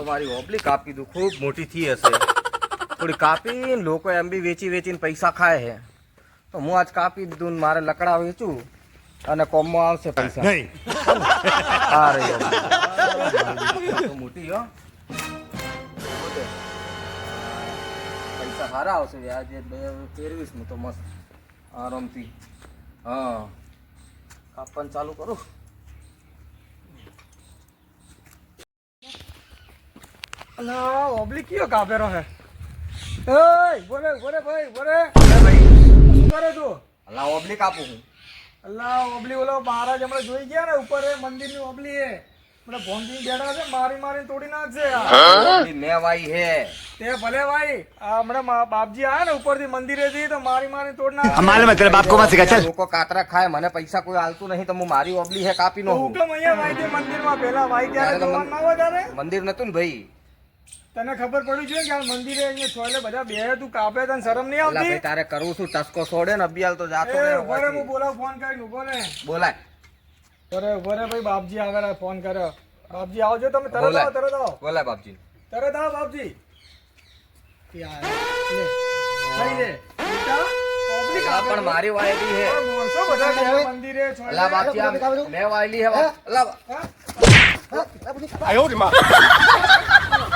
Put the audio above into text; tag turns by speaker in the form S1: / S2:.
S1: તો મારી ઓબલી કાપી દઉં. ખૂબ મોટી થઈ હશે. થોડી કાપીને લોકો એમ બી વેચી વેચીને પૈસા ખાય છે. તો હું આજ કાપી દીધું ને મારે લકડા વેચું અને કોમમાં આવશે પૈસા.
S2: નહીં.
S1: આ રહી મોટી હો. પૈસા સારા આવશે. આજે બે ફેરવીશ હું તો મસ્ત. આરામથી. હા. કાપવાનું ચાલુ કરું.
S3: અલા ઓબલી કયો કાપેરો હે એય બોલે બોલે ભાઈ શું કરે તું
S1: અલા ઓબલી કાપું હું
S3: અલા ઓબલી ઓલો મહારાજ હમણાં જોઈ ગયા ને મંદિરની ઓબલી એ મને ભોંગી છે મારી મારી તોડી નાખશે ભલે ભાઈ હમણાં બાપજી આયા ને ઉપરથી મંદિરે થી તો મારી મારી તોડ
S1: ના કાતરા ખાય મને પૈસા કોઈ આલતું નહીં તો હું મારી ઓબલી હે કાપી નો
S3: હું કેમ મંદિરમાં પહેલા વાઈ ત્યારે વધારે
S1: મંદિર નતું ને ભાઈ
S3: તને ખબર પડી છે કે આ મંદિરે અહીંયા છોલે બધા બે તું કાપે તને શરમ નહીં
S1: આવતી? ભાઈ તારે કરવું શું ટસકો છોડે ને અભિયાલ તો જાતો
S3: રે ઓરે
S1: હું
S3: બોલાવ ફોન કરીને ઊભો રે
S1: બોલાય.
S3: ઓરે ઓરે ભાઈ બાપજી આગળ ફોન કર્યો. બાપજી આવજો તમે તરત આવો તરત આવો.
S1: બોલાય બાપજી.
S3: તરત આવો બાપજી. યાર
S1: પણ મારી વાયલી હે.
S3: મંદિરે
S1: છોલે. લા વાયલી હે
S3: લા
S2: આયો રે માં.